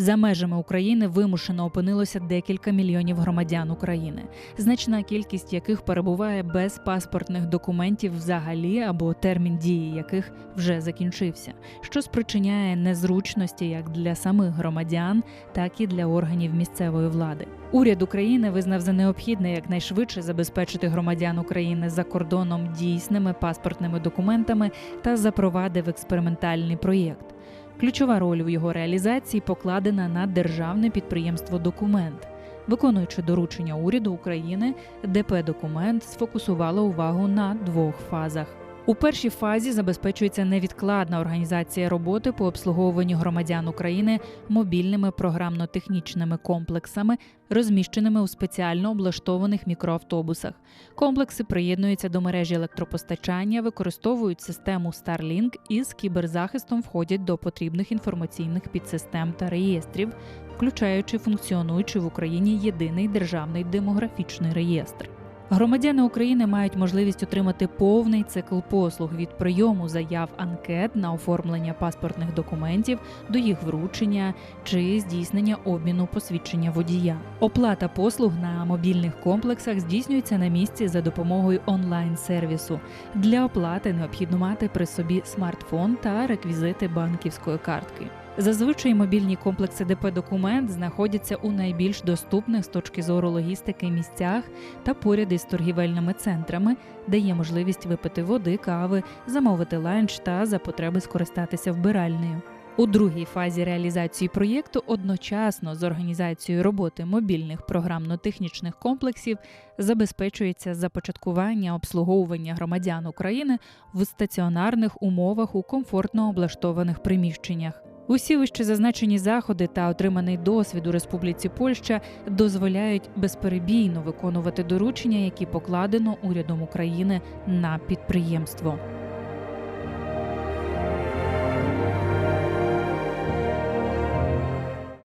За межами України вимушено опинилося декілька мільйонів громадян України, значна кількість яких перебуває без паспортних документів взагалі або термін дії яких вже закінчився, що спричиняє незручності як для самих громадян, так і для органів місцевої влади. Уряд України визнав за необхідне якнайшвидше забезпечити громадян України за кордоном дійсними паспортними документами та запровадив експериментальний проєкт. Ключова роль в його реалізації покладена на державне підприємство Документ. Виконуючи доручення уряду України, ДП Документ сфокусувало увагу на двох фазах. У першій фазі забезпечується невідкладна організація роботи по обслуговуванню громадян України мобільними програмно-технічними комплексами, розміщеними у спеціально облаштованих мікроавтобусах. Комплекси приєднуються до мережі електропостачання, використовують систему Starlink і з кіберзахистом входять до потрібних інформаційних підсистем та реєстрів, включаючи функціонуючий в Україні єдиний державний демографічний реєстр. Громадяни України мають можливість отримати повний цикл послуг від прийому заяв анкет на оформлення паспортних документів до їх вручення чи здійснення обміну посвідчення водія. Оплата послуг на мобільних комплексах здійснюється на місці за допомогою онлайн-сервісу. Для оплати необхідно мати при собі смартфон та реквізити банківської картки. Зазвичай мобільні комплекси ДП Документ знаходяться у найбільш доступних з точки зору логістики місцях та поряд із торгівельними центрами, де є можливість випити води, кави, замовити ланч та за потреби скористатися вбиральнею. У другій фазі реалізації проєкту одночасно з організацією роботи мобільних програмно-технічних комплексів забезпечується започаткування обслуговування громадян України в стаціонарних умовах у комфортно облаштованих приміщеннях. Усі вище зазначені заходи та отриманий досвід у Республіці Польща дозволяють безперебійно виконувати доручення, які покладено урядом України на підприємство.